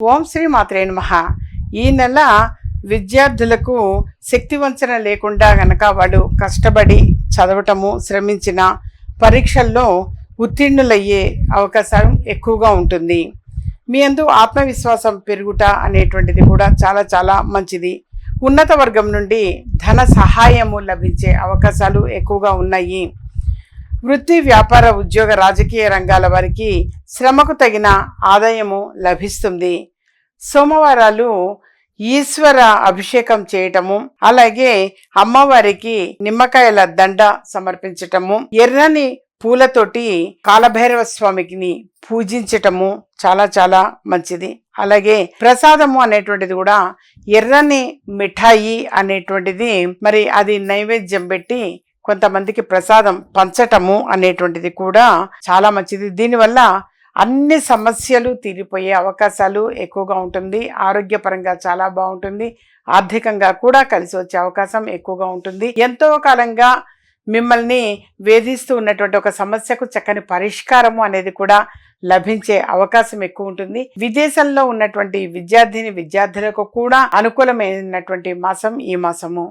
ఓం శ్రీ మాత్రే నమః. ఈ నెల విద్యార్థులకు శక్తి వంచన లేకుండా గనక వాళ్ళు కష్టపడి చదవటము శ్రమించిన పరీక్షల్లో ఉత్తీర్ణులయ్యే అవకాశం ఎక్కువగా ఉంటుంది. మీ అందు ఆత్మవిశ్వాసం పెరుగుట అనేటువంటిది కూడా చాలా చాలా మంచిది. ఉన్నత వర్గం నుండి ధన సహాయము లభించే అవకాశాలు ఎక్కువగా ఉన్నాయి. వృత్తి వ్యాపార ఉద్యోగ రాజకీయ రంగాల వారికి శ్రమకు తగిన ఆదాయము లభిస్తుంది. సోమవారాలు ఈశ్వర అభిషేకం చేయటము అలాగే అమ్మవారికి నిమ్మకాయల దండ సమర్పించటము ఎర్రని పూలతోటి కాలభైరవ స్వామికి పూజించటము చాలా చాలా మంచిది. అలాగే ప్రసాదము అనేటువంటిది కూడా ఎర్రని మిఠాయి అనేటువంటిది మరి అది నైవేద్యం పెట్టి కొంతమందికి ప్రసాదం పంచటము అనేటువంటిది కూడా చాలా మంచిది. దీనివల్ల అన్ని సమస్యలు తీరిపోయే అవకాశాలు ఎక్కువగా ఉంటుంది. ఆరోగ్యపరంగా చాలా బాగుంటుంది. ఆర్థికంగా కూడా కలిసి వచ్చే అవకాశం ఎక్కువగా ఉంటుంది. ఎంతో కాలంగా మిమ్మల్ని వేధిస్తూ ఉన్నటువంటి ఒక సమస్యకు చక్కని పరిష్కారము అనేది కూడా లభించే అవకాశం ఎక్కువ ఉంటుంది. విదేశంలో ఉన్నటువంటి విద్యార్థిని విద్యార్థులకు కూడా అనుకూలమైనటువంటి మాసం ఈ మాసము.